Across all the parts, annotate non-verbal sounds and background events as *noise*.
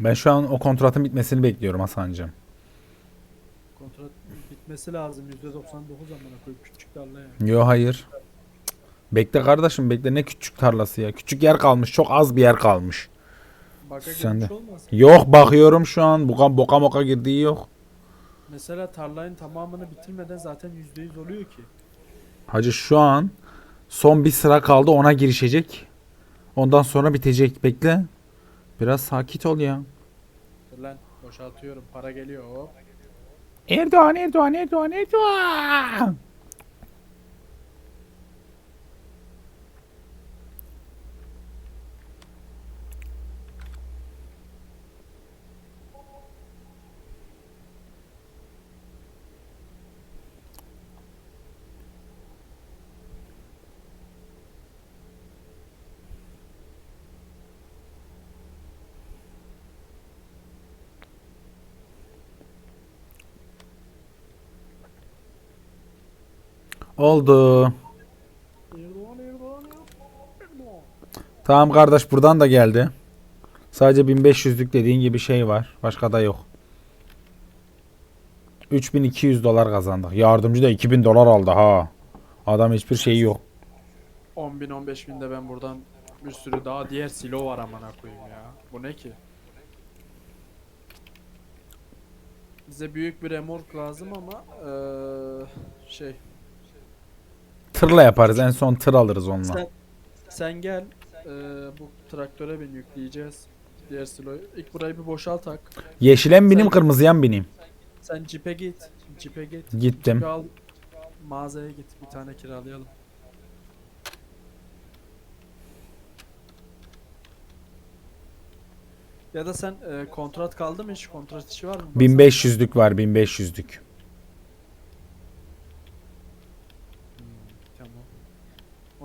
Ben şu an o kontratın bitmesini bekliyorum Hasan'cığım. Kontrat bitmesi lazım. %99 amına koyup küçük tarla ya. Yo hayır. Bekle kardeşim bekle ne küçük tarlası ya. Küçük yer kalmış çok az bir yer kalmış. Baka Sen de. Yok bakıyorum şu an boka boka moka girdiği yok. Mesela tarlanın tamamını bitirmeden zaten %100 oluyor ki. Hacı şu an son bir sıra kaldı ona girişecek. Ondan sonra bitecek bekle. Biraz sakit ol ya. Dur Lan boşaltıyorum. Para geliyor hop. Erdoğan Erdoğan Erdoğan Erdoğan. Oldu. Tamam kardeş buradan da geldi. Sadece 1500'lük dediğin gibi şey var. Başka da yok. 3200 dolar kazandık. Yardımcı da 2000 dolar aldı ha. Adam hiçbir şeyi yok. 10 bin 15 bin de ben buradan bir sürü daha diğer silo var amına koyayım ya. Bu ne ki? Bize büyük bir remork lazım ama eee şey Tırla yaparız. En son tır alırız onunla. sen, sen gel eee, bu traktöre bin yükleyeceğiz. Diğer siloyu. İlk burayı bir boşaltak. Yeşile mi bineyim Sen- kırmızıya mı bineyim? Sen cipe git. Cipe git. Gittim. Cipe al. Mağazaya git. Bir tane kiralayalım. Ya da sen e, kontrat kaldı mı hiç? Kontrat işi var mı? Baksana. 1500'lük var 1500'lük. Hmm, tamam.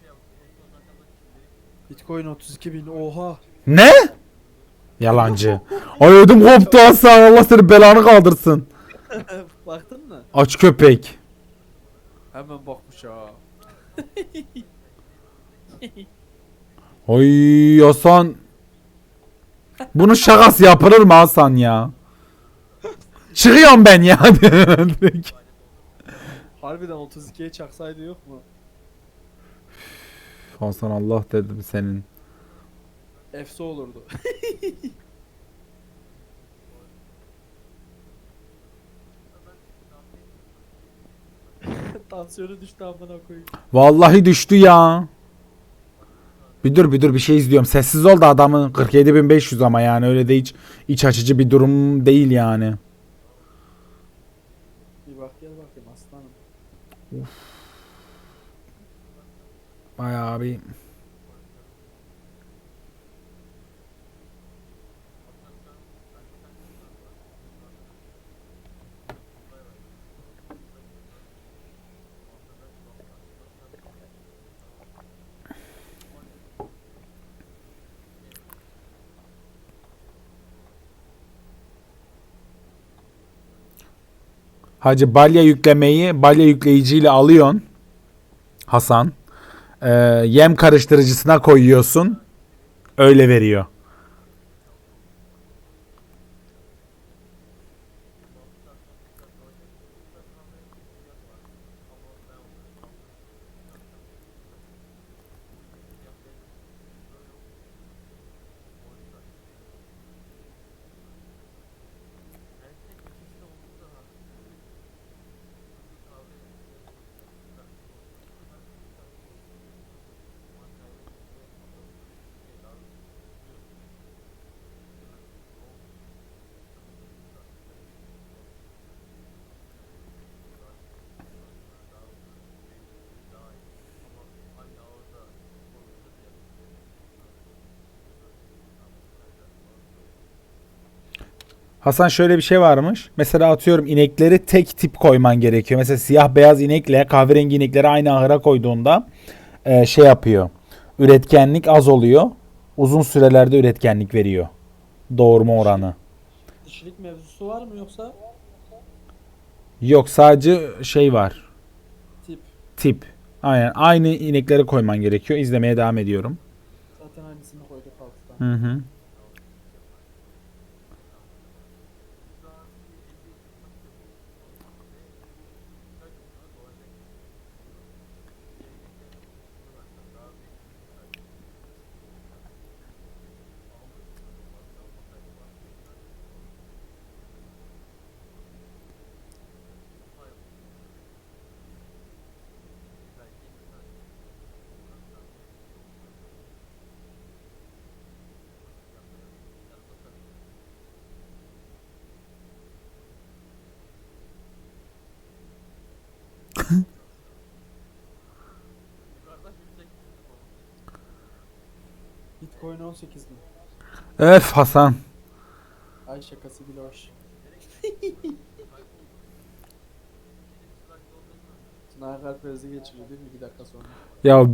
Şey Bitcoin 32 bin. Oha. Ne? Yalancı. Ay ödüm koptu Hasan. Allah seni belanı kaldırsın. *laughs* Baktın mı? Aç köpek. Hemen bakmış ha. *laughs* Ay Hasan. Bunun şakası yapılır mı Hasan ya? Çıkıyorum ben ya. *laughs* Harbiden 32'ye çaksaydı yok mu? Hasan Allah dedim senin. Efso olurdu. *laughs* Tansiyonu düştü amına koyayım. Vallahi düştü ya. Bir dur bir dur bir şey izliyorum. Sessiz ol da adamın 47500 ama yani öyle de hiç iç açıcı bir durum değil yani. Bir bak gel bakayım aslanım. Bayağı bir Hacı balya yüklemeyi balya yükleyiciyle alıyorsun. Hasan. Ee, yem karıştırıcısına koyuyorsun. Öyle veriyor. Hasan şöyle bir şey varmış. Mesela atıyorum inekleri tek tip koyman gerekiyor. Mesela siyah beyaz inekle kahverengi inekleri aynı ahıra koyduğunda e, şey yapıyor. Üretkenlik az oluyor. Uzun sürelerde üretkenlik veriyor. Doğurma oranı. Dişilik mevzusu var mı yoksa Yok sadece şey var. tip? Tip. Aynen. Aynı inekleri koyman gerekiyor. İzlemeye devam ediyorum. Zaten aynısını koyduk alttan. Hı hı. Bitcoin 18 mi? Öf Hasan. Ay şakası bile hoş. Sınav kalp krizi geçiriyor değil mi? Bir dakika sonra. Ya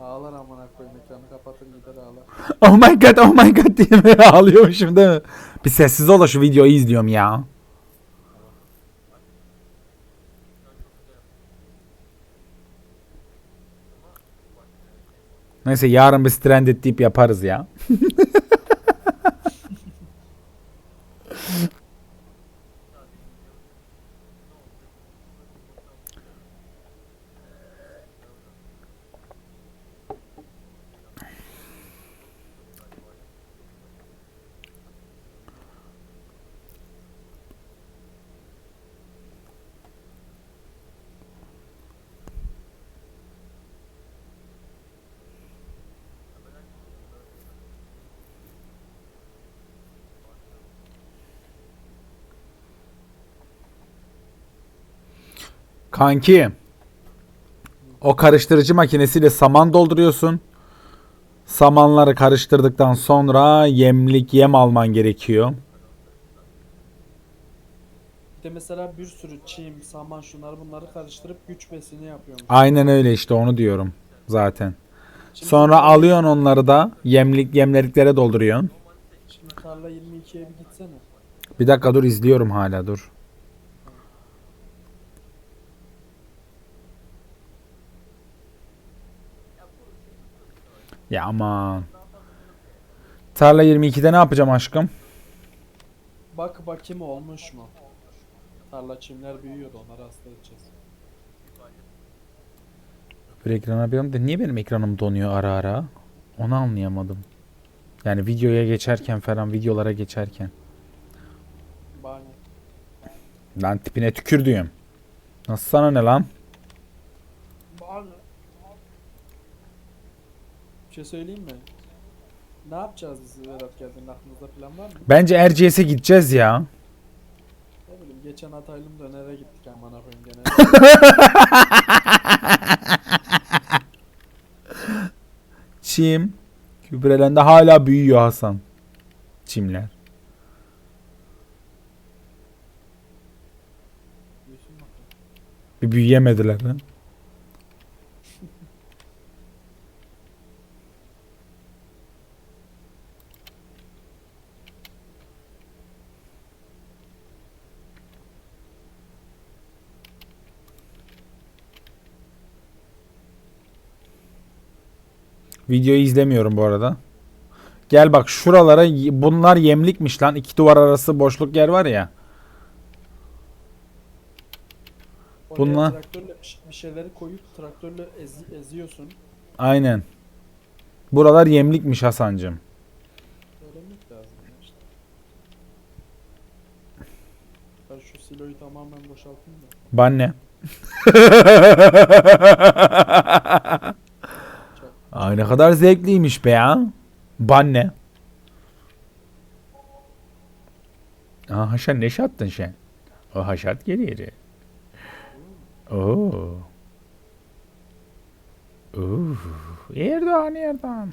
Ağlar amına koyayım ekranı kapatır gider ağlar. *laughs* oh my god oh my god *laughs* diye böyle ağlıyormuşum değil mi? Bir sessiz ol da şu videoyu izliyorum ya. Neyse yarın bir stranded tip yaparız ya. *laughs* Kanki. O karıştırıcı makinesiyle saman dolduruyorsun. Samanları karıştırdıktan sonra yemlik yem alman gerekiyor. Bir de mesela bir sürü çim, saman şunları bunları karıştırıp güç besini yapıyorum. Aynen öyle işte onu diyorum zaten. Şimdi Sonra alıyorsun onları da yemlik yemleriklere dolduruyorsun. Şimdi tarla 22'ye bir gitsene. Bir dakika dur izliyorum hala dur. Ya aman. Tarla 22'de ne yapacağım aşkım? Bak bakayım olmuş mu? Tarla çimler büyüyordu onları hasta edeceğiz. Bir ekrana bakıyorum da niye benim ekranım donuyor ara ara? Onu anlayamadım. Yani videoya geçerken falan videolara geçerken. Bahane. Lan tipine tükürdüğüm. Nasıl sana ne lan? Bahane. Bir şey söyleyeyim mi? Ne yapacağız biz Vedat geldiğinde aklınızda plan var mı? Bence Erciyes'e gideceğiz ya. Ne bileyim geçen Ataylım dönere gittik amına koyayım gene. *laughs* Çim. Gübrelendi hala büyüyor Hasan. Çimler. Büyüsün bakalım. Bir büyüyemediler lan. Videoyu izlemiyorum bu arada. Gel bak şuralara bunlar yemlikmiş lan. İki duvar arası boşluk yer var ya. Oraya Bunlar- traktörle bir- şeyleri koyup traktörle ezi- eziyorsun. Aynen. Buralar yemlikmiş Hasancım. Öğrenmek lazım ya işte. Ben şu siloyu tamamen boşaltayım da. Banne. *laughs* Ay ne kadar zevkliymiş be ya. Banne. Aa Haşan ne şattın sen? O haşat geliyor. Oo. Oo. Erdoğan Erdoğan.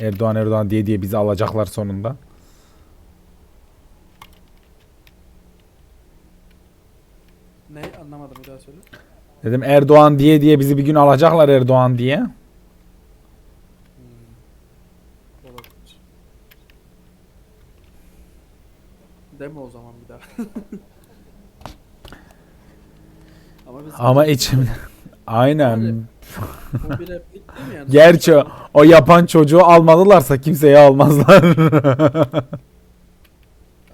Erdoğan Erdoğan diye diye bizi alacaklar sonunda. Dedim Erdoğan diye diye bizi bir gün alacaklar Erdoğan diye. Deme o zaman bir daha. *laughs* Ama biz Ama içim *laughs* aynen. bu bir replik değil mi yani? Gerçi o, o yapan çocuğu almadılarsa kimseyi almazlar.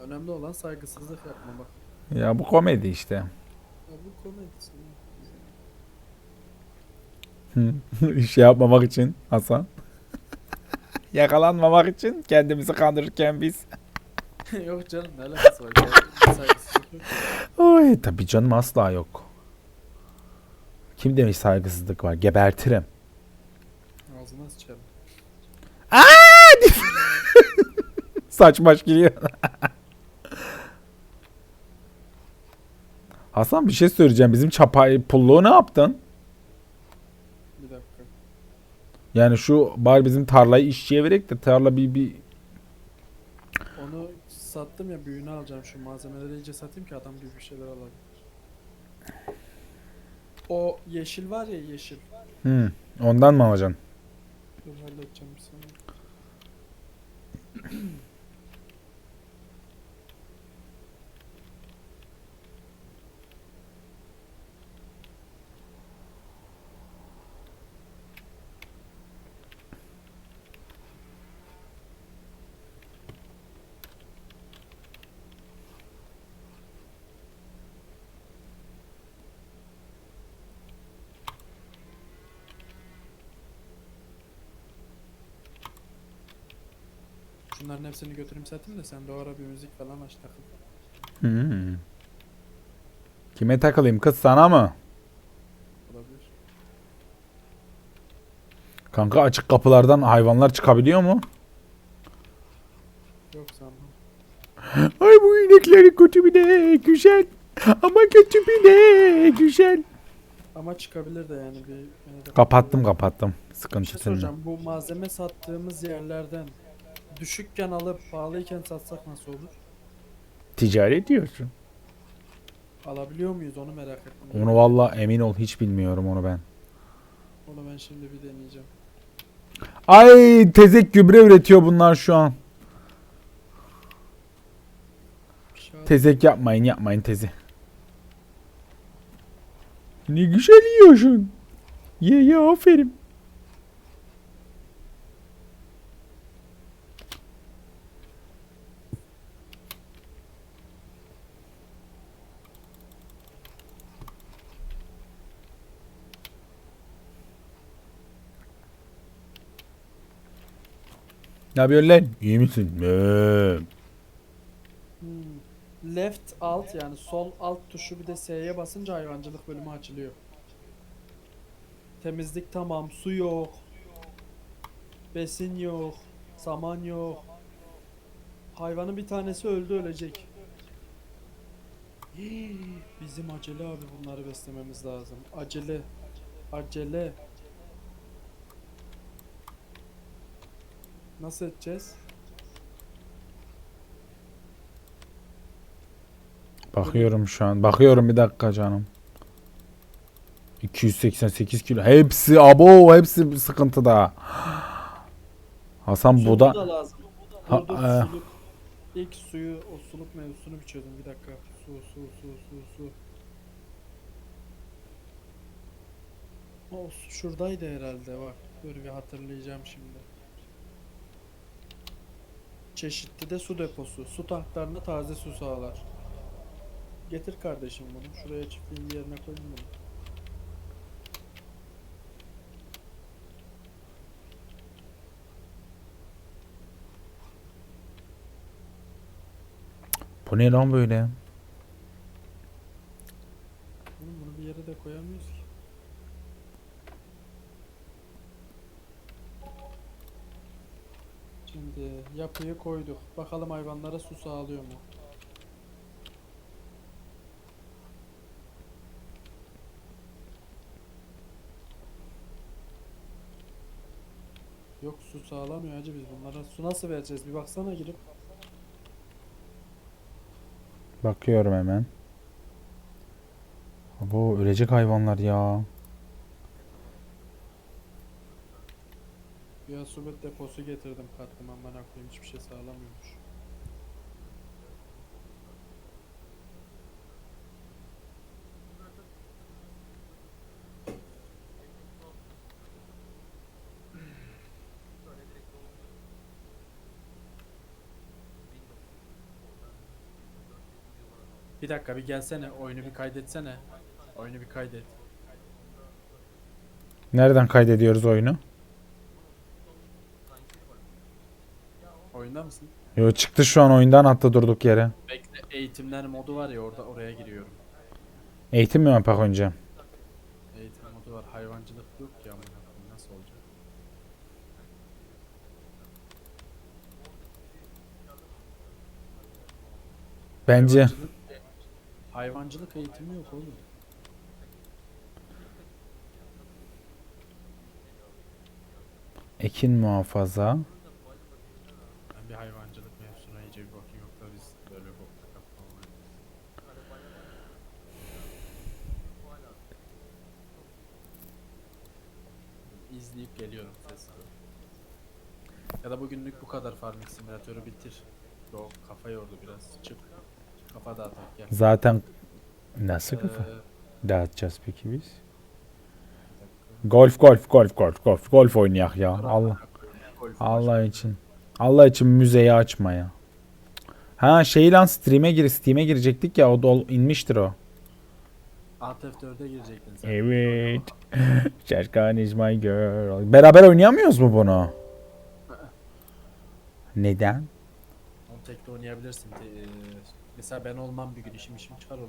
Önemli olan saygısızlık yapmamak. ya bu komedi işte. Ya bu komedisi. *laughs* şey yapmamak için Hasan. *laughs* Yakalanmamak için kendimizi kandırırken biz. *laughs* yok canım ne alakası var? Oy tabii canım asla yok. Kim demiş saygısızlık var? Gebertirim. Ağzına sıçarım. Saç baş giriyor. Hasan bir şey söyleyeceğim. Bizim çapay pulluğu ne yaptın? Bir dakika. Yani şu bari bizim tarlayı işçiye verek de tarla bir bir Onu sattım ya büyüğünü alacağım şu malzemeleri iyice satayım ki adam gibi bir şeyler alabilir. O yeşil var ya yeşil. Hı, ondan mı alacaksın? Dur halledeceğim bir saniye. Şunların hepsini götüreyim satayım da sen de o ara bir müzik falan aç takıl. Hı. Kime takılayım kız sana mı? Olabilir. Kanka açık kapılardan hayvanlar çıkabiliyor mu? Yok sanmam. *gasps* Ay bu inekleri kötü bir de güzel. Ama kötü bir de güzel. Ama çıkabilir de yani bir... yine de- Kapattım kapattım. Bir Sıkıntı şey senin. soracağım. Bu malzeme sattığımız yerlerden düşükken alıp pahalıyken satsak nasıl olur? Ticaret diyorsun. Alabiliyor muyuz onu merak ettim. Onu valla emin ol hiç bilmiyorum onu ben. Onu ben şimdi bir deneyeceğim. Ay tezek gübre üretiyor bunlar şu an. Tezek yapmayın yapmayın tezi. Ne güzel yiyorsun. Ye ye aferin. Ne yapıyorsun lan? İyi misin? Hmm. Left alt yani sol alt tuşu bir de S'ye basınca hayvancılık bölümü açılıyor. Temizlik tamam, su yok. Besin yok, saman yok. Hayvanın bir tanesi öldü ölecek. Hii, Bizim acele abi bunları beslememiz lazım. Acele. Acele. Nasıl edeceğiz? Bakıyorum şu an. Bakıyorum bir dakika canım. 288 kilo. Hepsi abo hepsi sıkıntıda. Hasan bu da lazım. Ha, e. suluk. İlk suyu, o suluk mevzusunu çözün. Bir dakika. Su, su, su, su, su. O su şuradaydı herhalde bak. Dur bir hatırlayacağım şimdi. Çeşitli de su deposu. Su tanklarına taze su sağlar. Getir kardeşim bunu. Şuraya çiftliğin yerine koyun bunu. bu ne lan böyle? Oğlum bunu bir yere de koyamıyoruz ki. Yapıyı koyduk. Bakalım hayvanlara su sağlıyor mu? Yok su sağlamıyor hacı biz bunlara. Su nasıl vereceğiz bir baksana girip. Bakıyorum hemen. Bu ölecek hayvanlar ya. Ya su deposu getirdim kattım aman koyayım hiçbir şey sağlamıyormuş. Böyle direkt dolduruyorsun. Windows. Oradan 4 video var ama. Bir dakika bir gelsene oyunu bir kaydetsene. Oyunu bir kaydet. Nereden kaydediyoruz oyunu? Oyunda mısın? Yo çıktı şu an oyundan attı durduk yere. Bekle eğitimler modu var ya orada oraya giriyorum. Eğitim mi yapak önce? Eğitim modu var hayvancılık yok ki amına koyayım nasıl olacak? Bence Hayvancılık, hayvancılık eğitimi yok oğlum. ekin muhafaza. Ben bir hayvancılık mevzusuna iyice bir bakayım yoksa biz böyle bokta kapmalıyız. İzleyip geliyorum sesle. Ya da bugünlük bu kadar farming simülatörü bitir. O kafa yordu biraz. Çık. Kafa dağıtak gel. Zaten nasıl kafa Ee, dağıtacağız peki biz? Golf golf golf golf golf golf oynayak ya. Allah Allah için. Allah için müzeyi açma ya. Ha şey lan stream'e gir Steam'e girecektik ya o dol inmiştir o. Alt F4'e girecektin sen. Evet. *laughs* Şerkan is my girl. Beraber oynayamıyoruz mu bunu? Neden? Onu tekte oynayabilirsin. Te- eee, mesela ben olmam bir gün işim işim çıkar onu